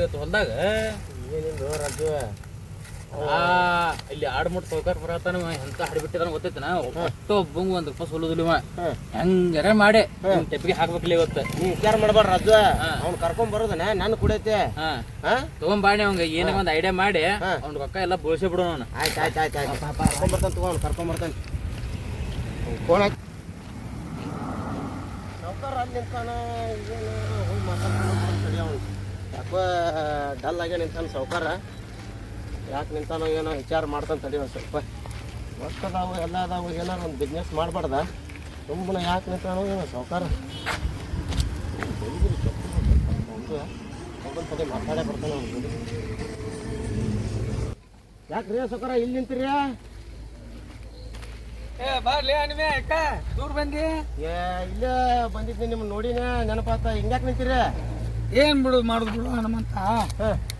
ಇವತ್ತು ಹೊಲ್ದಾಗ? ಏನಿಲ್ಲ ರಾಜು. ಆ ಇಲ್ಲಿ ಆಡ್ಮುಟ್ ಸೌಕರ್ ಬರತ್ತಾನ ಎಂತ ಹಾಡ್ಬಿಟ್ಟಿದಾನ ನಾ ಒಟ್ಟು ಒಬ್ಬಂಗ್ ಒಂದ್ ರೂಪಾಯಿ ಸೋಲುದಿಲ್ಲ. ಹೆಂಗಾರ ಮಾಡಿ ತೆಪ್ಪಿಗೆ ಹಾಕ್ಬೇಕಿಲ್ಲ ಇವತ್ತು. ನೀ ವಿಚಾರ ಮಾಡಬೇಡ ರಾಜು. ಅವ್ನ್ ಕರ್ಕೊಂಡ್ ಬರೋದನ ನಾನು ಕುಡೈತೆ. ಹಾ. ಹಾ? ತಗೊಂಬಾಣಿ ಅವಂಗ ಏನ ಒಂದ್ ಐಡಿಯಾ ಮಾಡಿ ಅವ್ನ್ ರೊಕ್ಕ ಎಲ್ಲ ಬೋಳ್ಸಿ ಬಿಡು ಅವ್ನ. ಆಯ್ತು ಆಯ್ತು ಆಯ್ತು ಆಯ್ತು. ಕರ್ಕೊಂಡ್ ಬರ್ತಾನೆ ತಗೋ ಅವ್ನು ಕರ್ಕೊಂಡ್ ಬರ್ತಾನೆ. ಫೋನ್ ಹಾಕಿ. ಅಲ್ಲಿ ನಿಂತಾನ ಏನು ಹೋಗಿ ಮಾತಾಡ್ಕೊಂಡು ತಡಿ ಅವ್ನು. ಯಾಕೋ ಡಲ್ ಆಗೇ ನಿಂತಾನ ಸಾವ್ಕಾರ. ಯಾಕೆ ನಿಂತಾನೋ ಏನೋ ವಿಚಾರ ಮಾಡ್ತಾನೆ ತಡಿ ಒಂದು ಸ್ವಲ್ಪ. ಒಟ್ಟು ಅದಾವು ಎಲ್ಲ ಅದಾವು ಏನಾರು ಒಂದು ಬಿಸ್ನೆಸ್ ಮಾಡಬಾರ್ದ? ಸುಮ್ಮನೆ ಯಾಕೆ ನಿಂತಾನೋ ಏನೋ ಸೌಕಾರ ತಡಿ ಮಾತಾಡೇ ಬರ್ತಾನೆ ಅವ್ನು ಯಾಕೆ ರೀ ಸಾವುಕಾರ ಇಲ್ಲಿ ನಿಂತೀರ ಏ ಬರ್ಲಿ ಅನಿಮೆ ಅಕ್ಕ ದೂರ ಬಂದಿ? ಏ ಇಲ್ಲ ಬಂದಿದ್ದೀನಿ ನಿಮ್ಮ ನೋಡಿನ ನೆನಪಾತ. ಹಿಂಗ್ಯಾಕೆ ನಿಂತೀರಿ ಏನ್ ಬಿಡು ಮಾಡುದು ಬಿಡು ಹನುಮಂತ?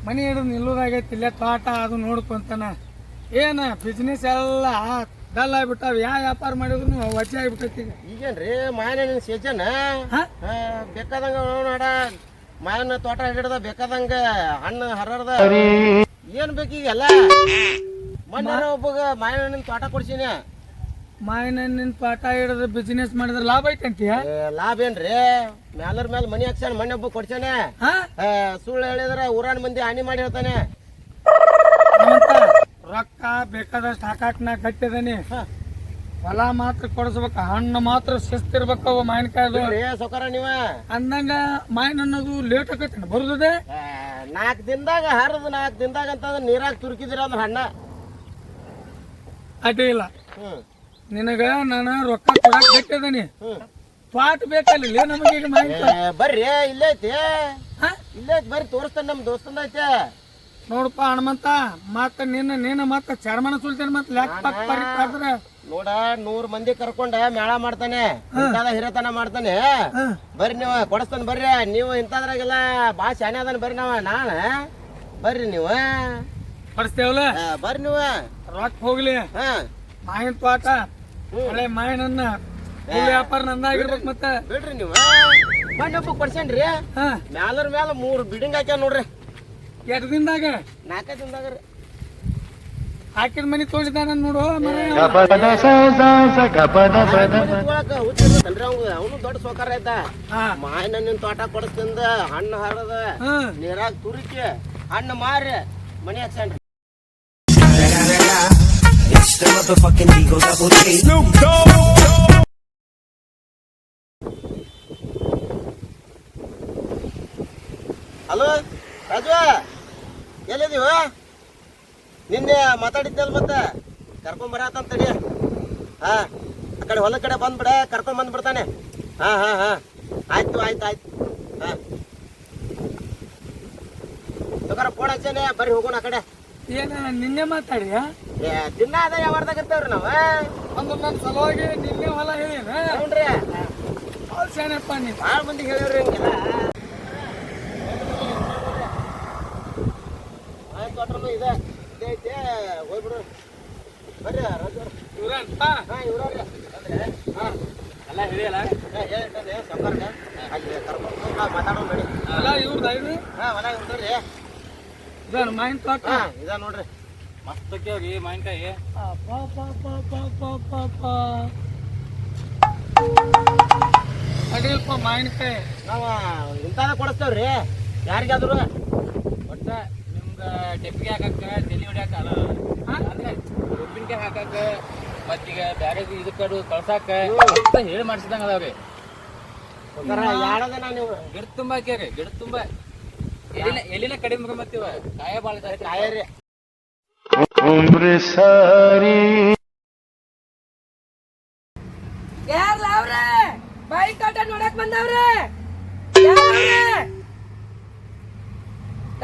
ಮನೆ ಹಿಡಿದು ನಿಲ್ಲುದಾಗೈತಿ ಇಲ್ಲೇ ತೋಟ ಅದು ನೋಡ್ಕೊಂತಾನ ಏನ ಬಿಸ್ನೆಸ್ ಎಲ್ಲ ಡಲ್ ಆಗ್ಬಿಟ್ಟಾವ. ಯಾವ ವ್ಯಾಪಾರ ಮಾಡಿದ್ರು ವಜೆ ಆಗ್ಬಿಟ್ಟೈತಿ ಈಗ. ಈಗೇನ್ರಿ ಮಾಯನ ಸೇಜನ? ಬೇಕಾದಂಗ ನೋಡ ಮಾಯನ ತೋಟ ಹಿಡಿದ ಬೇಕಾದಂಗ ಹಣ್ಣು ಹರಡ್ದ ಏನ್ ಬೇಕೀಗೆಲ್ಲ ಮೊನ್ನೆ ಒಬ್ಬಗ ಮಾಯನ ಹಣ್ಣಿನ ತೋಟ ಕೊಡ್ಸೀನಿ. ಮಾಯನ ಪಾಠ ಹಿಡಿದು ಬಿಸ್ನೆಸ್ ಮಾಡಿದ್ರೆ ಲಾಭ ಐತಂತೀಯ? ಲಾಭ ಏನ್ರಿ? ಮ್ಯಾಲರ ಮೇಲೆ ಮನಿ ಹಾಕ್ಸಾನ ಮನೆ ಒಬ್ಬ ಕೊಡ್ಸಾನೆ ಹಾ? ಸುಳ್ಳು ಹೇಳಿದ್ರ ಊರಾನ್ ಮಂದಿ ಹಾನಿ ಮಾಡಿ ಹೇಳ್ತಾನೆ. ರೊಕ್ಕ ಬೇಕಾದಷ್ಟು ಹಾಕಾಕ್ ನಾ ಕಟ್ಟಿದೀನಿ. ಹಾ. ಹೊಲ ಮಾತ್ರ ಕೊಡಿಸ್ಬೇಕು ಹಣ್ಣು ಮಾತ್ರ ಶಿಸ್ತಿರ್ಬೇಕವು ಮಾವಿನಕಾಯಿ ಏ ಸೌಕಾರ ನೀವ. ಅಂದಂಗ ಮಾವಿನ ಅನ್ನೋದು ಲೇಟ್ ಆಕೈತಿ ಬರುದೇ ನಾಲ್ಕು ದಿನದಾಗ ಹರಿದು ನಾಲ್ಕು ದಿನದಾಗ ಅಂತಂದ್ರೆ ನೀರಾಗ ತುರುಕಿದಿರ ಅದ್ರ ಹಣ್ಣ. ಅಡ್ಡಿ ಇಲ್ಲ. ಹ್ಮ್. ನಿನಗ ನಾನು ರೊಕ್ಕ ಕೊಡಕ್ ಕಟ್ಟಿದನಿ. ಹ್ಮ್. ಪಾಟ್ ಬೇಕಲ್ಲ ನಮಗೆ ಈಗ ಮಾಹಿತಿ ಬರ್ರಿ ಇಲ್ಲೇ ಐತಿ? ಇಲ್ಲೇ ಐತಿ ಬರ್ರಿ ತೋರಿಸ್ತಾನೆ ನಮ್ ದೋಸ್ತಂದ ಐತೆ. ನೋಡಪ್ಪ ಹನುಮಂತ ಮತ್ತ ನಿನ್ನ ನಿನ್ನ ಮತ್ತ ಚರ್ಮನ ಸುಲ್ತೇನೆ ಮತ್ತ ಪಕ್ಕ ಪರಿಪಾದ್ರೆ ನೋಡ ನೂರ್ ಮಂದಿ ಕರ್ಕೊಂಡ ಮೇಳ ಮಾಡ್ತಾನೆ ಇಂತಾದ ಹಿರೇತನ ಮಾಡ್ತಾನೆ. ಬರ್ರಿ ನೀವು ಕೊಡಸ್ತಾನೆ ಬರ್ರಿ. ನೀವು ಇಂಥದ್ರಾಗೆಲ್ಲ ಬಾ ಶಾನೆ ಅದಾನ ಬರ್ರಿ ನಾವ ನಾನ. ಬರ್ರಿ ನೀವು. ಕೊಡಿಸ್ತೇವಲ್ಲ? ಬರ್ರಿ ನೀವು. ರೊಕ್ಕ ಹೋಗ್ಲಿ. ಹಾ. ಮಾವಿನ ತೋಟ ಹಳೆ ಒಳ್ಳೆ ಫುಲ್ ವ್ಯಾಪಾರ ನಂದಾಗಿರ್ಬೇಕು ಮತ್ತ. ಬಿಡ್ರಿ ನೀವು. ಒಬ್ಬ ಕೊಡ್ಸೇನ್ರಿ. ಹಾ. ಮ್ಯಾಲರ ಮ್ಯಾಲ ಮೂರು ಬಿಲ್ಡಿಂಗ್ ಹಾಕ್ಯಾನ ನೋಡ್ರಿ. ಎಷ್ಟು ದಿನದಾಗ? ನಾಲ್ಕೇ ದಿನದಾಗ ರೀ. ಹಾಕಿದ ಮನಿ ತೋರಿಸಿದಾನ ನೋಡು. ಅವನು. ದೊಡ್ಡ ಸೋಕಾರ ಇದ್ದ. ಹಾ. ನಿನ್ ತೋಟ ಕೊಡಸ್ತಿಂದ ಹಣ್ಣು ಹರದ ನೀರಾಗ ತುರಿಕೆ ಹಣ್ಣು ಮಾರಿ ಮನಿ ಹಚ್ಚನ್ರಿ. ಹಲೋ ರಾಜು ಎಲ್ಲಿದೀವ ನಿನ್ನೆ ಮಾತಾಡಿದ್ದಲ್ ಮತ್ತೆ? ಕರ್ಕೊಂಡ್ ಬರತ್ತಂತ ತಡಿ ಹಾ ಆ ಕಡೆ ಹೊಲ ಕಡೆ ಬಂದ್ಬಿಡ ಕರ್ಕೊಂಡ್ ಬಂದ್ಬಿಡ್ತಾನೆ. ಹಾ ಹಾ ಹಾ. ಆಯ್ತು ಆಯ್ತು ಆಯ್ತು. ಹಾ. ತಗೋರ ಫೋನ್ ಹಚ್ಚೇನೆ ಬರ್ರಿ ಹೋಗೋಣ ಆ ಕಡೆ. ಏನ ನಿನ್ನೆ ಮಾತಾಡಿಯ? ದಿನ ಅದ ಯಾವಾರ್ದಾಗ ಇರ್ತೇವ್ರಿ ನಾವು ಒಂದು ನನ್ನ ಸಲುವಾಗಿ ನಿನ್ನೆ ಹೊಲ ಹೇಳಿನ ನೋಡ್ರಿ ಭಾಳ ಶಾಣಪ್ಪ ನೀವು ಭಾಳ ಮಂದಿಗೆ ಹೇಳಿವ್ರಿ ಹಿಂಗೆಲ್ಲ. ಕೊಟ್ರು ಇದೆ. ಇದೆ ಐತೆ ಹೋಗ್ಬಿಡು. ಬರ್ರಿ ರಾಜು ಇವ್ರ ಹಾಂ ಇವ್ರವ್ರಿ ಅಂದ್ರೆ ಹಾಂ. ಎಲ್ಲ ಹೇಳಿಯಲ್ಲ ಹೇಳಿಟ್ಟದೆ ಸಂಬರ್ಗ ಅಲ್ಲಿ ಕರ್ಕೊಂಡು ಬಾ, ಮಾತಾಡೋಣ ನಡಿ ಹೊಲ ಇವ್ರದ್ದು ಐದು? ಹಾ ಹೊಲ ಇರ್ತಾರ್ರಿ ಇದಾನ ಮಾವಿನ ತೋಟ? ಹಾ ಇದ ನೋಡ್ರಿ. ಮಸ್ತ್ ಹೋಗ್ಯಾವ್ರಿ ಮಾವಿನಕಾಯಿ. ಅಡಿಯಲ್ಪ ಮಾವಿನಕಾಯಿ. ನಾವು ಇಂಥದ ಕೊಡಿಸ್ತೇವ್ರಿ. ಯಾರಿಗಾದ್ರು? ಒಟ್ಟ ಡೆಪ್ಪಿಗೆ ಹಾಕಕ್ಕ ತಲೆ ಹೊಡ್ಯಾಕ ಅಲ್ಲ. ಅಂದ್ರೆ ಉಪ್ಪಿನಕಾಯಿ ಹಾಕಕ್ಕ ಮತ್ತೀಗ ಬ್ಯಾರೆ ಇದಕ್ಕ ಕಳ್ಸಾಕ ಮಸ್ತ್ ಹೇಳಿ ಮಾಡ್ಸಿದಂಗ ಅದಾವ್ರಿ ಗಿಡ ತುಂಬಾ ಹಾಕ್ಯಾರಿ ಗಿಡ ತುಂಬಾ. ಎಲ್ಲಿನ ಎಲ್ಲಿನ ಕಡಿಮೆ ಮತ್ತಿವ ಕಾಯ ಬಾಳ ಕಾಯರಿ ಯಾರ್ಲ ಅವ್ರೆ? ಬಾಯಿ ತೋಟ ನೋಡಕ್ ಬಂದವ್ರೆ?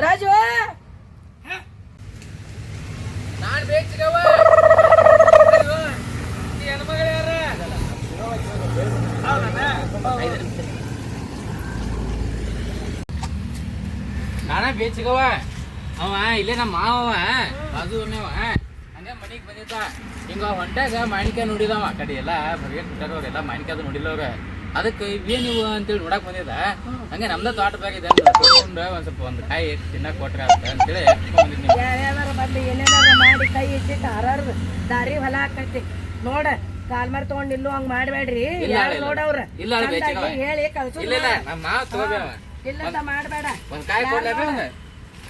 ರಾಜು ನಾನ್ ಬೇಚಿಗವ ಹೆಣ್ಮಗಳು ಯಾರ ಬೇಚಿಗವ ಅವ ಇಲ್ಲೇ ನಮ್ಮ ಮಾವ ಬಾಜು ಅವ ಹಂಗ ಮನಿಗೆ ಬಂದಿದ್ದ. ಹಿಂಗ ಹೊಂಟಾಗ ಮಾಣಿಕಾಯಿ ನೋಡಿದವ. ಆ ಕಡೆ ಎಲ್ಲ ಬರೀ ಬಿಟ್ಟಾರ ಎಲ್ಲ ಮಾಣಿಕಾಯಿ ಅದು ನೋಡಿಲ್ಲ ಅವ್ರ ಅದಕ್ಕೆ ಇವೇನ್ ನೀವು ಅಂತೇಳಿ ನೋಡಕ್ ಬಂದಿದ್ದ. ಹಂಗೆ ನಮ್ದ ತೋಟ ಬಾಗಿದೆ ತಗೊಂಡ್ ಒಂದ್ ಸ್ವಲ್ಪ ಒಂದ್ ಕಾಯಿ ತಿನ್ನಕ್ ಕೊಟ್ರೆ ಅಂತ ಅಂತೇಳಿ ಯಾರ್ಯಾರ ಬಂದು ಏನೇನಾರ ಮಾಡಿ ಕೈ ಇಟ್ಟಿಟ್ಟು ಹರರ್ ದಾರಿ ಹೊಲ ಆಕೈತಿ. ನೋಡ ಕಾಲ್ ಮಾರ್ ತಗೊಂಡ್ ಇಲ್ಲೂ ಹಂಗ್ ಮಾಡ್ಬೇಡ್ರಿ ಇಲ್ಲ, ಯಾರು ಇಲ್ಲ. ನೋಡವ್ರ? ಇಲ್ಲ, ಇಲ್ಲ. ಹೇಳಿ ಕಳ್ಸು ಇಲ್ಲ ಇಲ್ಲ ನಮ್ಮ ಮಾವ್ ಇಲ್ಲಂತ ಮಾಡ್ಬೇಡ. ಒಂದ್ ಕಾಯಿ ಕೊಡ್ಲೇ ಬೇಡ.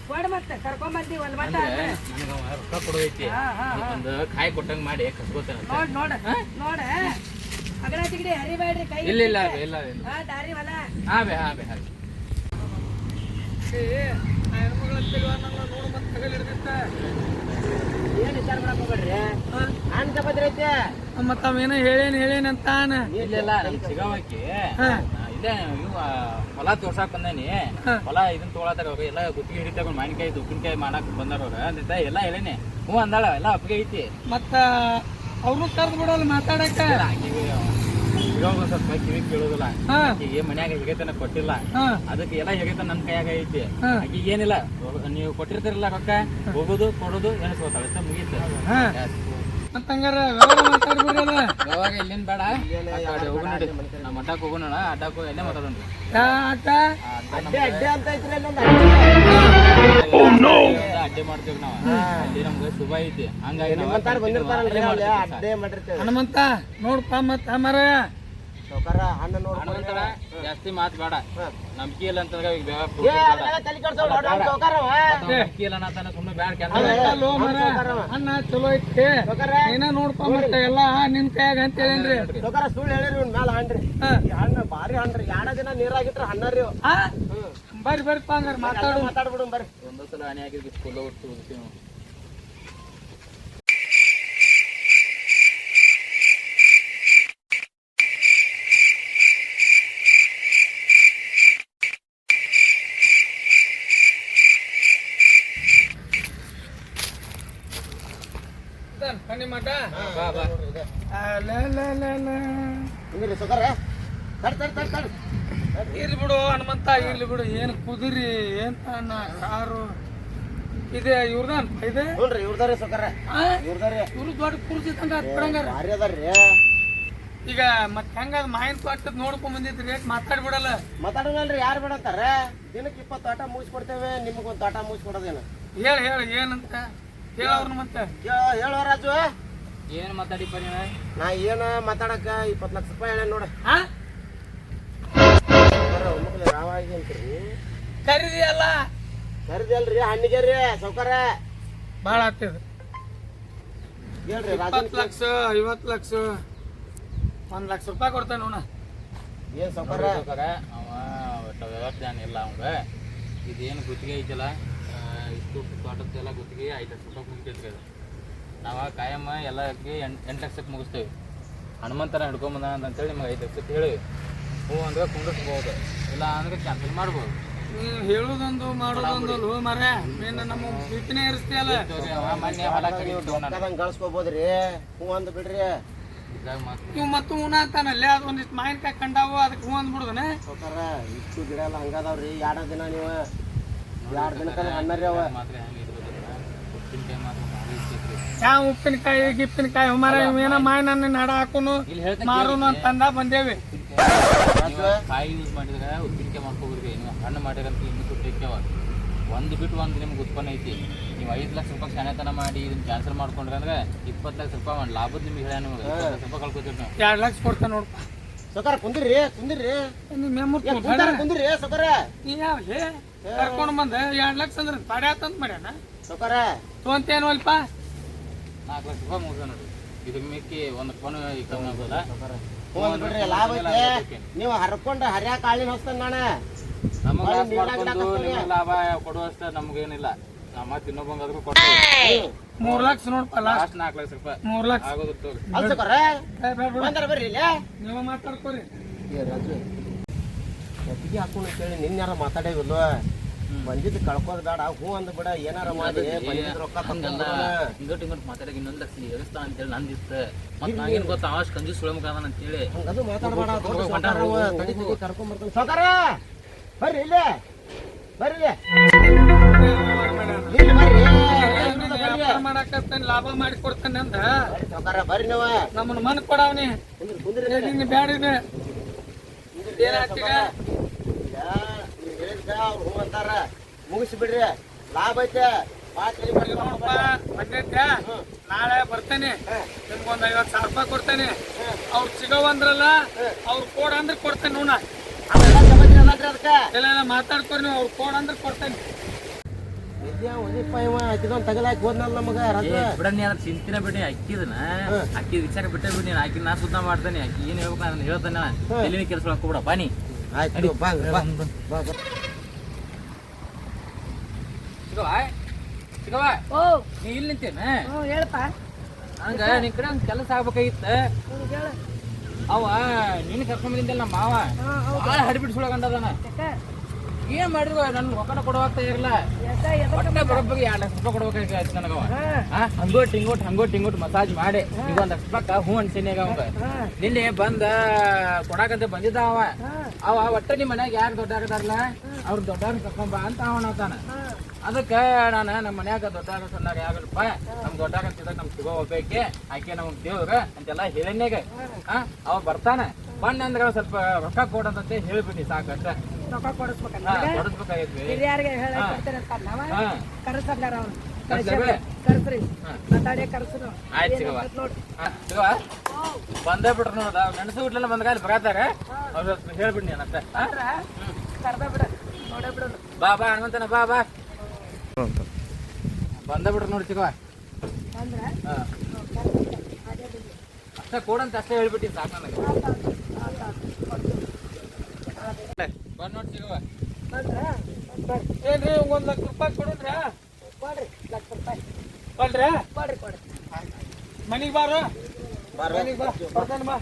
ಕೊಡ್ ಮತ್ತೆ ಕರ್ಕೊಂಡ್ ಬಂದಿ ಒಂದ್ ಮಟ್ಟ ಅಂದ್ರೆ ನನಗ ರೊಕ್ಕ ಕೊಡೋದೈತಿ ಹಾ, ಹಾ, ಒಂದು ಕಾಯಿ ಕೊಟ್ಟಂಗ್ ಮಾಡಿ ನೋಡ್ ನೋಡ ನೋಡ. ಅಗಡ ತಿಗಡಿ ಹರಿಬೇಡ್ರಿ ಕೈ ಇಲ್ಲ ಇಲ್ಲ ಹಾ ದಾರಿ ಹೊಲ. ಏನ್ ವಿಚಾರ ಮಾಡಕ್ ಹೋಗ್ಬೇಡ್ರಿ? ನಾನ್ ಕಬದ್ರಿ ಐತೆ ಮತ್ತ ಅವೇನ ಹೇಳೇನ್ ಹೇಳೇನ್ ಅಂತ. ಇಲ್ಲ ಇಲ್ಲ ನಮ್ ಸಿಗವಕ್ಕೆ ಹಾ. ಇಲ್ಲೇ ಇವ ಹೊಲ ತೋರ್ಸಾಕ್ ಬಂದೇನಿ. ಹೊಲ ಇದನ್ನ ತೊಗೊಳತಾರ ಅವ್ರು ಎಲ್ಲ ಗುತ್ತಿಗೆ ತಗೊಂಡ್ ಮಾವಿನಕಾಯಿ ಉಪ್ಪಿನಕಾಯಿ ಮಾಡಕ್ ಬಂದಾರ ಅವ್ರ. ಅಂತ ಎಲ್ಲ ಹೇಳೇನಿ. ಹ್ಞೂ ಅಂದಾಳ ಎಲ್ಲ ಅಪ್ಪಿಗೆ ಐತಿ. ಮತ್ತ ಅವ್ರು ಕರ್ದು ಬಿಡಲ್ಲ ಮಾತಾಡಕ? ಇವಾಗ ಸ್ವಲ್ಪ ಕಿವಿ ಕೇಳೋದಿಲ್ಲ. ಆಕಿಗೆ ಮನ್ಯಾಗ ಹೇಗೈತನ ಕೊಟ್ಟಿಲ್ಲ. ಅದಕ್ಕೆ ಎಲ್ಲ ಹೇಗೈತ ನನ್ ಕೈಯಾಗ ಐತಿ. ಈಗ ಏನಿಲ್ಲ ನೀವು ಕೊಟ್ಟಿರ್ತಿರಲ್ಲ ರೊಕ್ಕ ಹೋಗೋದು ಕೊಡೋದು ಎಣಿಸ್ಕೋತಾಳೆ. ಮುಗೀತು. ಮತ್ತ ಹಂಗಾರ ಯಾವಾಗ ಇಲ್ಲಿಂದ ಬೇಡ. ಹೋಗೋಣ ನಡಿ. ನಮ್ಮ ಅಡ್ಡಕ್ಕೆ ಹೋಗೋಣ ಅಡ್ಡಕ್ಕೆ ಹೋಗಿ ಎಲ್ಲೇ ಮಾತಾಡೋಣ. ಯಾ ಅಕ್ಕ ಅಡ್ಡೆ ಅಡ್ಡೆ ಅಂತ ಐತ್ರಿ ಅಡ್ಡೆ ಮಾಡ್ತೀವಿ ನಾವು. ಅಲ್ಲಿ ನಮ್ಗೆ ಶುಭ ಐತಿ. ಹಂಗಾಗಿ ನಾವು ಅಡ್ಡೆ ಮಾಡಿರ್ತೇವೆ. ಹನುಮಂತ ನೋಡ್ಪ ಮತ್ತ ಮರ. ಸೌಕಾರ ಹಣ್ಣು ನೋಡ್ಕೊಂಡು ಜಾಸ್ತಿ ಮಾತು ಬೇಡ. ನಂಬಿಕೆ ಇಲ್ಲ ಅಂತ ಈಗ. ನಂಬಿಕೆ ಇಲ್ಲ ಅನ್ನತಾನ ಸುಮ್ಮನೆ ಬ್ಯಾಡ ಚಲೋ ಐತಿ. ಏನ ನೋಡ್ಪ ಮತ್ತ ಎಲ್ಲ ನಿನ್ ಕೈಯಾಗ ಅಂತ ಹೇಳೇನ್ರಿ. ಸೌಕಾರ ಸುಳ್ಳು ಹೇಳಿರಿ ಇವ್ನ ಮ್ಯಾಲ ಹಣ್ಣ್ರಿ ಹಣ್ಣು ಭಾರಿ ಹಣ್ಣ್ರಿ ಎರಡ ದಿನ ನೀರಾಗಿಟ್ರ ಹಣ್ಣರಿ? ಬರ್ರಿ ಬರ್ರಿಪ್ಪ ಹಂಗಾರ ಮಾತಾಡು. ಮಾತಾಡ್ಬಿಡು ಬರ್ರಿ. ಒಂದೊಂದ್ಸಲ ಹನಿ ಆಗಿರ್ಬೇಕು ಸ್ಕೂಲ್ ಹೊಟ್ಟು ಮಠ ಇರ್ಲಿ ಬಿಡು ಹನುಮಂತ ಇರ್ಲಿ ಬಿಡು. ಏನ್ ಕುದುರಿ ಏನ್ ಅನ್ನ ಕಾರು. ಇದೆ ಇವ್ರದಾನ್ ಇದೆ? ನೋಡ್ರಿ ಇವ್ರದಾರಿ ಸೌಕಾರ? ಇವ್ರದಾರಿ ಇವ್ರು ದೊಡ್ಡ ಕುರ್ಚಿ ತಂಗ ಹತ್ಬಿಡಂಗಾರ ಭಾರಿ ಅದಾರ್ರಿ. ಈಗ ಮತ್ ಹೆಂಗ ಮಾಯಿನ ತೋಟದ್ ನೋಡ್ಕೊಂಡ್ ಬಂದಿದ್ರಿ ರೇಟ್ ಮಾತಾಡ್ಬಿಡಲ್ಲ. ಮಾತಾಡಲ್ರಿ ಯಾರು ಬಿಡತ್ತಾರ ದಿನಕ್ಕೆ ಇಪ್ಪತ್ತು ಆಟ ಮುಗಿಸ್ಕೊಡ್ತೇವೆ ನಿಮ್ಗೊಂದು ಆಟ ಮುಗಿಸ್ಕೊಡೋದೇನು? ಹೇಳ ಹೇಳ ಏನಂತ? ಹೇಳ ಅವ್ರನ್ನ ಮತ್ತೆ ಹೇಳುವ ರಾಜು. ಏನ್ ಮಾತಾಡಿ ನೀವ? ನಾ ಏನ ಮಾತಾಡಕ ಇಪ್ಪತ್ತು ಲಕ್ಷ ರೂಪಾಯಿ ಹೇಳ ನೋಡ. ರಾವಾಗಿ ಅಂತೀರಿ ಖರೀದಿ ಅಲ್ಲ ಖರೀದಿ ಅಲ್ರಿ ಹಣ್ಣಿಗೆ ರೀ ಸೌಕಾರ ಬಾಳ ಆಗ್ತದ ಹೇಳ್ರಿ ಇಪ್ಪತ್ತು ಲಕ್ಷ ಐವತ್ತು ಲಕ್ಷ. ಒಂದ್ ಲಕ್ಷ ರೂಪಾಯಿ ಕೊಡ್ತಾನೆ ನೋಣ ಏನ್ ಸೌಕಾರ ನೋಡ್ಬೇಕಾರೆ ಅವ ಒಟ್ಟು ವ್ಯವಸ್ಥೆ ಏನಿಲ್ಲ ಅವಂಗ. ಇದೇನು ಗುತ್ತಿಗೆ ಐತಲ್ಲ ಇಷ್ಟು ತೋಟದ್ದೆಲ್ಲ ಗುತ್ತಿಗೆ ಐದು ಲಕ್ಷ ರೂಪಾಯಿ ಮುಗಿತೈತ್ರಿ ಅದು ನಾವು ಕಾಯಮ್ಮ ಎಲ್ಲಕ್ಕೆ ಎಂಟು ಎಂಟು ಲಕ್ಷಕ್ಕೆ ಮುಗಿಸ್ತೇವೆ. ಹನುಮಂತರ ಹಿಡ್ಕೊಂಬಂದ ಅಂತೇಳಿ ನಿಮ್ಗೆ ಐದು ಲಕ್ಷಕ್ಕೆ ಹೇಳಿ ಹ್ಞೂ ಅಂದ್ರೆ ಕುಂಡಿಸ್ಬೋದು ಇಲ್ಲ ಅಂದ್ರೆ ಕ್ಯಾನ್ಸಲ್ ಮಾಡ್ಬೋದು. ನೀವು ಹೇಳುದೊಂದು ಮಾಡೋದೊಂದು ಲೋ ಮರ ನೀನು ನಮ್ಮ ಬಿತ್ತನೆ ಇರಿಸ್ತೀಯಲ್ಲ? ಮೊನ್ನೆ ಹೊಲ ಕಡೆ ಗಳಿಸ್ಕೋಬೋದ್ರಿ ಹ್ಞೂ ಅಂದ್ ಬಿಡ್ರಿ ನೀವು ಮತ್ತು ಉಣ ಅಂತಾನಲ್ಲೇ? ಅದು ಒಂದಿಷ್ಟು ಮಾವಿನಕಾಯಿ ಕಂಡಾವು? ಅದಕ್ಕೆ ಹೂ ಅಂದ್ಬಿಡ್ದನೆ? ಸೌಕಾರ ಇಷ್ಟು ಗಿಡ ಎಲ್ಲ ಹಂಗದಾವ್ರಿ ಎರಡು ದಿನ ನೀವು. ಎರಡು ದಿನಕ್ಕೆ ಹಣ್ಣರಿ ಅವ. ಮಾತ್ರ ಹೆಂಗೆ ಇರ್ಬೋದಿಲ್ಲ ಉಪ್ಪಿನಕಾಯಿ ಮಾತ್ರ ಭಾರಿ ಇರ್ತೈತ್ರಿ ಯಾವ ಉಪ್ಪಿನಕಾಯಿ ಗಿಪ್ಪಿನಕಾಯಿ ಮರ ಇವೇನ ಮಾಯ ನನ್ನ ಹಡ ಹಾಕುನು ಮಾರುನು ಅಂತಂದ ಬಂದೇವಿ. ಕಾಯಿ ಯೂಸ್ ಮಾಡಿದ್ರೆ ಉಪ್ಪಿನಕಾಯಿ ಮಾಡ್ಕೋಬಿಡ್ರಿ. ನೀವು ಹಣ್ಣು ಮಾಡಿರಂತ ಇನ್ನು ಸುಟ್ಟಿಕ್ಕವ ಒಂದು ಬಿಟ್ಟು ಒಂದು ನಿಮ್ಗೆ ಉತ್ಪನ್ನ ಐತಿ. ನೀವು ಐದು ಲಕ್ಷ ರೂಪಾಯಿ ಶಾಣೆತನ ಮಾಡಿ ಇದನ್ನ ಕ್ಯಾನ್ಸಲ್ ಮಾಡ್ಕೊಂಡ್ರೆ ಅಂದ್ರೆ ಇಪ್ಪತ್ತು ಲಕ್ಷ ರೂಪಾಯಿ ಒಂದು ಲಾಭದ ನಿಮ್ಗೆ ಹೇಳ ನಿಮ್ಗೆ. ಲಕ್ಷ ರೂಪಾಯಿ ಕಳ್ಕೊತೀವಿ ನಾವು. ಎರಡು ಲಕ್ಷ ಕೊಡ್ತಾನೆ ನೋಡಪ್ಪ ಸಕರ ಕುಂದಿರಿ ಕುಂದಿರಿ. ಕುಂದಿರಿ ಸೌಕಾರ ನೀ ಯಾವ ಹೇ ಕರ್ಕೊಂಡು ಬಂದೆ ಎರಡು ಲಕ್ಷ ಅಂದ್ರೆ ತಡೆ ಆತಂತ ಮಾಡ್ಯಾನ? ಸಕರ ತೊಂತೇನು ಅಲ್ಪ? ನಾಲ್ಕು ಲಕ್ಷ ರೂಪಾಯಿ ಮುಗಿದ ನೋಡಿ ಇದಕ್ಕೆ ಮಿಕ್ಕಿ ಒಂದು ಫೋನ್ ಕಮ್ಮಿ ಹ್ಞೂ ಅಂದ್ ಬಿಡ್ರಿ ಲಾಭ ಐತೆ. ನೀವು ಹರ್ಕೊಂಡ್ರೆ ಹರ್ಯಾ ಕಾಳಿನ ಹೊಸ್ತಂಗ್ ನಾನ. ನಮಗೆ ಬಾಳೆ ಲಾಸ್ ನೀರಾಗ್ ಮಾಡ್ಕೊಂಡು ಹಾಕ್ತಾರೆ. ನಿಮ್ಗೆ ಲಾಭ ಕೊಡುವಷ್ಟ ನಮ್ಗೇನಿಲ್ಲ. ನಮ್ಮ ಮತ್ತೆ ಇನ್ನೊಬ್ಬಂಗಾದ್ರೂ ಕೊಡ್ತೇವೆ. ಮೂರ್ ಲಕ್ಷ ನೋಡಪ್ಪ ಲಾಸ್ಟ್. ನಾಲ್ಕು ಲಕ್ಷ ರೂಪಾಯಿ. ಮೂರ್ ಲಕ್ಷ. ಆಗೋದು ಬರ್ರಿ ನೀವು ಮಾತಾಡ್ಕೊರಿ. ರಾಜು ಹಾಕೊಂಡು ಕೇಳಿ ನಿನ್ಯಾರ ಮಾತಾಡೇವಿಲ್ವ ಬಂದಿದ್ದು ಕಳ್ಕೋದ್ ಬೇಡ ಹೂ ಅಂದ್ ಬಿಡ ಏನಾರ ಮಾಡಿ ಬಂದಿದ್ ರೊಕ್ಕ ತಗೊಂಡ್ಬರೋಣ. ಹಿಂಗಟ್ ಹಿಂಗಟ್ ಮಾತಾಡಕ್ಕೆ ಇನ್ನೊಂದು ಲಕ್ಷ ಎಗಸ್ತಾ ಅಂತೇಳಿ ನಂದಿತ್ತು ಮತ್ತೆ ನಾಗೇನು ಗೊತ್ತಾ ಅವಾಶ್ ಕಂಜಿ ಸುಳೆ ಮುಖ ಅದಾನ ಅಂತೇಳಿ ಹಂಗದು ಮಾತಾಡಬೇಡ ತಡಿ. ತಡಿ ಕರ್ಕೊಂಡ್ ಬರ್ತಾನೆ. ಸಾವ್ಕಾರ ಬರ್ರಿ ಇಲ್ಲೇ ಬರ್ರಿ ಲಾಭ ಮಾಡಿ ಕೊಡ್ತಾನೆ ಅಂದ. ಬರ್ರಿ ನೀವ. ನಮ್ಮನ್ನ ಮನ್ ಕೊಡವನಿ ಕುಂದ್ರಿ ಕುಂದ್ರಿ ನಿನ್ನ ಬ್ಯಾಡ ಇದೆ ಏನಾಗ್ತೀಗ ಹೇಳಿದ್ಕ ಅವ್ರು ಹೂ ಅಂತಾರ. ಮುಗಿಸ್ಬಿಡ್ರಿ. ಲಾಭ ಐತೆ. ನಾಳೆ ಬರ್ತೇನೆ. ನಿಮ್ಗೊಂದ್ ಐವತ್ತು ಸಾವಿರ ರೂಪಾಯಿ ಕೊಡ್ತೇನೆ. ಅವ್ರು ಸಿಗೋವಂದ್ರಲ್ಲ ಅವ್ರು ಕೋಡ್ ಅಂದ್ರೆ ಕೊಡ್ತೇನೆ ಅದಕ್ಕೆ? ಎಲ್ಲ ಮಾತಾಡ್ಕೊರಿ ನೀವು. ಅವ್ರು ಕೋಡ್ ಅಂದ್ರೆ ಕೊಡ್ತೇನೆ. ಬಿಡ ಚಿಂತಿನ ಅಕ್ಕಿದನ ಅಕ್ಕಿ ವಿಚಾರ ಬಿಟ್ಟೆ ಬಿಡಿ ನೀನು ಅಕ್ಕಿ ನಾ ಸುದ್ದ ಮಾಡ್ತೇನೆ. ಅಕ್ಕಿ ಏನ್ ಹೇಳ್ಬೇಕು ನಾನು. ಹೇಳ್ತಾನೆ ಕೆಲಸ ಹಾಕೋಬಿಡ ಬನ್ನಿ ಆಯ್ತು ಬಾ ಬಾ ಸಿಗವ ಸಿಗವ ಓ. ನೀ ಇಲ್ಲಿ ನಿಂತೇನ? ಹ್ಞೂ ಹೇಳಪ್ಪ. ಹಂಗ ನಿನ್ ಕಡೆ ಒಂದ್ ಕೆಲಸ ಆಗ್ಬೇಕಾಗಿತ್ತ. ಹ್ಞೂ ಹೇಳು. ಅವ ನಿನ್ನ ಕರ್ಕೊಂಡ್ ಬಂದಿದ್ದಲ್ಲ ನಮ್ಮ ಮಾವ. ಭಾಳ ಸುಳಗಂಡದನ ಯಾಕೆ? ಏನ್ ಮಾಡಿದ್ರು ನನ್ ರೊಕ್ಕನ ಕೊಡವಾಗ್ತಾ ಇರಲ್ಲ. ಒಟ್ಟೆ ಎರಡು ಲಕ್ಷ ರೂಪಾಯಿ ನನಗವ. ಹಂಗೋಟ್ ಹಿಂಗೋಟ್ ಹಂಗೋಟ್ ಹಿಂಗೋಟ್ ಮಸಾಜ್ ಮಾಡಿ. ಈಗ ಒಂದ್ ಲಕ್ಷ ರೂಪಾಯಿ ಹೂ ಅನ್ಸಿನ್ಯಾಗ ಅವಂಗ. ನಿನ್ನೆ ಬಂದ ಕೊಡಾಕಂತ ಬಂದಿದ್ದ ಅವ. ಅವ ಒಟ್ಟ ನಿಮ್ಮ ಮನ್ಯಾಗ ಯಾರು ದೊಡ್ಡ ಅವ್ರ ದೊಡ್ಡ ಕರ್ಕೊಂಬ ಅಂತ ಅವನತಾನ ಹಾಂ. ಅದಕ್ಕ ನಾನು ನಮ್ಮ ಮನ್ಯಾಗ ದೊಡ್ಡಾರ ಸಣ್ಣಾರ ಯಾರಪ್ಪ ನಮ್ ದೊಡ್ಡಾರ ಅಂತಿದಾಗ ನಮ್ ಸಿಗೋ ಒಬ್ಬಕ್ಕೆ ಆಕೆ ನಮ್ ದೇವ್ರ ಅಂತೆಲ್ಲ ಹೇಳಿನಾಗ ಆ ಅವ ಬರ್ತಾನೆ. ಬಣ್ಣ ಅಂದ್ರೆ ಸ್ವಲ್ಪ ರೊಕ್ಕ ಕೊಡಂತೆ ಹೇಳ್ಬಿಡಿ ಸಾಕಷ್ಟ. ರೊಕ್ಕ ಹಾ ಕೊಡಿಸ್ಬೇಕಾಗೈತ್ವಿ ಹಿರಿಯರಿಗೆ ಹಾ. ಕರೆಸಂಗಾರ ಅವ್ನು? ಕರ್ಸ್ರಿ. ಹಾ. ಮಾತಾಡಿ ಕರ್ಸ್ರು. ಆಯ್ತ್ ಆ, ಸಿಗವ್ವ? ಬಂದೇ ಬಿಟ್ರು ನೋಡ. ನೆನಸು ಬಿಟ್ಲೆಲ್ಲ ಬಂದ ಅಲ್ಲಿ ಬರತಾರ ಅವ್ರ ಹೇಳ್ಬಿಡ್ನಿ ಏನಂತ? ಕರ್ದ ಬಿಡ. ನೋಡೇ ಬಿಡು ಬಾ ಬಾ ಹನುಮಂತನ ಬಾ ಬಾ. ಬಂದ ಬಿಡ್ರಿ ನೋಡಿ ಚಿಕ್ಕ ಅಷ್ಟೇ ಕೊಡಂತ ಅಷ್ಟೇ ಹೇಳ್ಬಿಟ್ಟಿ ಸಾಕು ನನಗೆ. ಬಂದ್ ನೋಡಿ ಚಿಕ್ಕ ಏನ್ರಿ ಒಂದ್ ಲಕ್ಷ ರೂಪಾಯಿ ಕೊಡುದ್ರ? ಕೊಡ್ರಿ ಲಕ್ಷ ರೂಪಾಯಿ. ಕೊಡ್ರಿ? ಕೊಡ್ರಿ ಕೊಡ್ರಿ. ಮನಿಗ್ ಬಾರ? ಮನಿಗೆ ಮನಿಗ್ ಬಾ ಬರ್ತಾನೆ ಬಾ.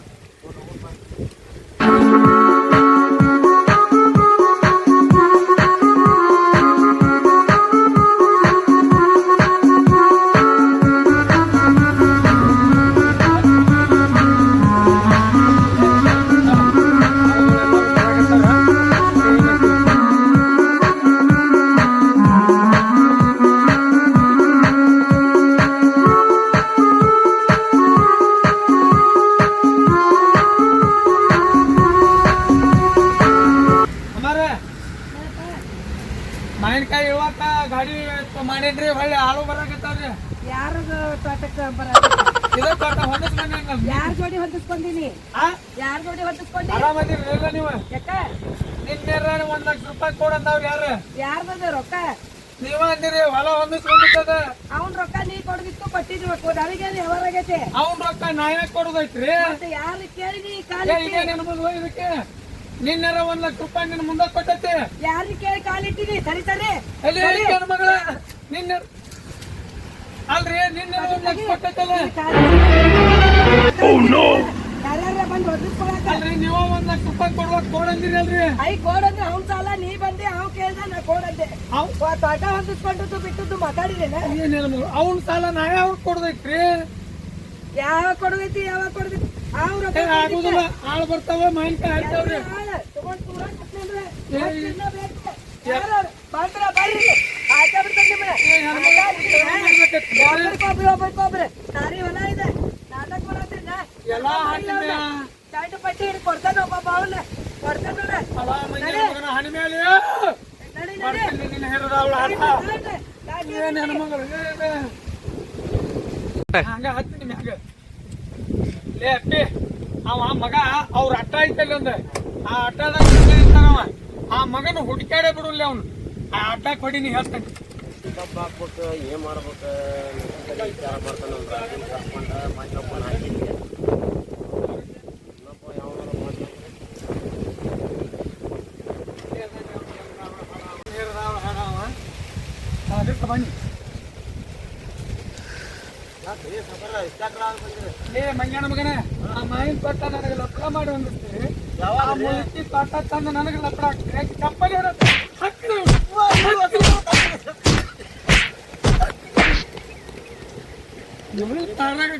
ಮಾಡೇನ್ರಿ ಹೊಳ್ಳಿ ಹಾಳು ಬರಾಕತ್ತಾವ್ರಿ. ಯಾರು ತೋಟಕ್ಕೆ ಬರ ಇದ ತೋಟ ಹೊಂದಿಸ್ಕೊಂಡಿ ಯಾರ ಜೋಡಿ ಹೊಂದಿಸ್ಕೊಂಡಿನಿ? ಆ? ಯಾರ್ ಜೋಡಿ ಹೊಂದಿಸ್ಕೊಂಡಿ ಆರಾಮದಿರಿ ಇಲ್ಲ ನೀವು? ಯಾಕ? ನಿನ್ನೆ ಒಂದ್ ಲಕ್ಷ ರೂಪಾಯಿ ಕೊಡಂದವ್ರು ಯಾರು? ಯಾರ್ ಬಂದ ರೊಕ್ಕ? ನೀವ ಅಂದಿರಿ ಹೊಲ ಹೊಂದಿಸ್ಕೊಂಡಿದ್ದದ. ಅವ್ನ್ ರೊಕ್ಕ ನೀ ಕೊಡದಿತ್ತು ಕೊಟ್ಟಿದ್ಬೇಕು ನನಗೆ ವ್ಯವಹಾರ ಆಗೈತೆ? ಅವ್ನ್ ರೊಕ್ಕ ನಾ ಯಾಕೆ ಕೊಡುದೈತ್ರಿ ಯಾರು ಕೇಳಿ ನೀ ಇದೇ ಇದಕ್ಕೆ. ನಿನ್ನೆರ ಒಂದ್ ಲಕ್ಷ ರೂಪಾಯಿ ನಿನ್ ಮುಂದೆ ಕೊಟ್ಟತೆ. ಯಾರು ಕೇಳಿ ಕಾಲಿಟ್ಟಿನಿ ಸರಿ ಸರಿ. ಎಲ್ಲಿ ನನ್ನ ಮಗಳ ನಿನ್ನ ಅಲ್ರಿ ನಿನ್ನ ಒಂದ್ ಲಕ್ಷ ಕೊಟ್ಟೈತಲ್ಲ. ಅಲ್ರಿ ನೀವ ಒಂದ್ ಲಕ್ಷ ರೂಪಾಯಿ ಕೊಡುವಾಗ ಕೊಡಂದಿರಿ ಅಲ್ರಿ ಐ ಕೋಡಂದ್ರೆ ಅವ್ನ್ ಸಾಲ ನೀ ಬಂದೆ ಅವ್ ಕೇಳ್ದ ನಾ ಕೊಡಂದೆ ಅವ್ ತೋಟ ಹೊಂದಿಸ್ಕೊಂಡದ್ದು ಬಿಟ್ಟದ್ದು ಮಾತಾಡಿದೇನ ಏನಿಲ್ಲ ಅವ್ನ ಸಾಲ ನಾ ಯಾವ ಕೊಡ್ಬೇಕ್ರಿ? ಯಾವಾಗ ಕೊಡ್ಬೇಕು ಯಾವಾಗ ಏ, ಆಗುದಿಲ್ಲ ಆಳ್ ಬರ್ತಾವ ಮಾವಿನಕಾಯಿ ಹಾಕ್ತಾವ್ರಿ ತಗೊಂಡ್ ಪೂರ ಕೊಟ್ನೇನ್ರಿ. ಏ, ಮತ್ತ್ ಇನ್ನ ಬೇಕು. ಯಾರು? ಬಂದ್ರ ಬರ್ರಿ ಆಚೆ ಬಿಡ್ತಾನೆ ನಿಮ್ಮನ್ನ. ಏ, ನನ್ನ ಮಗ ಮಾಡ್ಬೇಕೈತಿ. ಒಬ್ರಿಗೊಬ್ರು, ಒಬ್ರಿಗೊಬ್ರು. ನಾರಿ ಹೊಲ ಇದೆ ನಾಟಕ ಮಾಡತ್ತೀನ ಎಲ್ಲಾ ಹಾಕಿದ್ದೆ. ಚಾಂಡು ಪಟ್ಟಿ ಹಿಡ್ದು ಕೊಡ್ತಾನೆ ಒಬ್ಬ ಅವ್ನ ಕೊಡ್ತಾನೆ ನೋಡ. ಅವ ಮಂಜನ ಮಗನ ಹಣಿ ಮೇಲೆ ನಡಿ, ನಡಿ. ಬರ್ತೀನಿ ನಿನ್ನ ಹೆರದ ಅವಳ ಹಣ ನಡಿ. ದಾಟಿ ಏನ್ ಹೆಣ್ಮಗಳು ಏನ್? ಹಂಗ ಹತ್ತೀನಿ ಮ್ಯಾಗ ಲೇ ಅಪ್ಪಿ ಅವ ಮಗ ಅವ್ರ ಅಟ್ಟ ಐತಲ್ಲ ಒಂದು ಆ ಅಟ್ಟದಾಗ ಇರ್ತಾನವ ಆ ಮಗನ ಹುಡುಕ್ಯಾಡೇ ಬಿಡುಲ್ಲ ಅವನು ಆ ಅಡ್ಡ ಕೊಡಿನಿ ಹೇಳ್ತಾನೆ ಕಬ್ಬು ಹಾಕ್ಬೇಕು ಏನ್ ಮಾಡ್ಬೇಕು ವಿಚಾರ ಮಾಡ್ತಾನೆ ಕರ್ಕೊಂಡ ಹಾಕಿದ್ದೆ. ಅದಕ್ಕೆ ಬನ್ನಿ ಲೇ ಮಂಗ್ಯಾನ ಮಗನ ಆ ಮೈನ್ ತೋಟ ನನಗೆ ಲಪ್ಪಳ ಮಾಡಿ ಒಂದಿಸ್ತೀರಿ ಆ? ಮುಲ್ಕಿ ತೋಟ ತಂದು ನನಗೆ ಲಪ್ಪಳ ಹಾಕ್ತೀರಿ ಚಪ್ಪಲಿ ತಾರಾಗ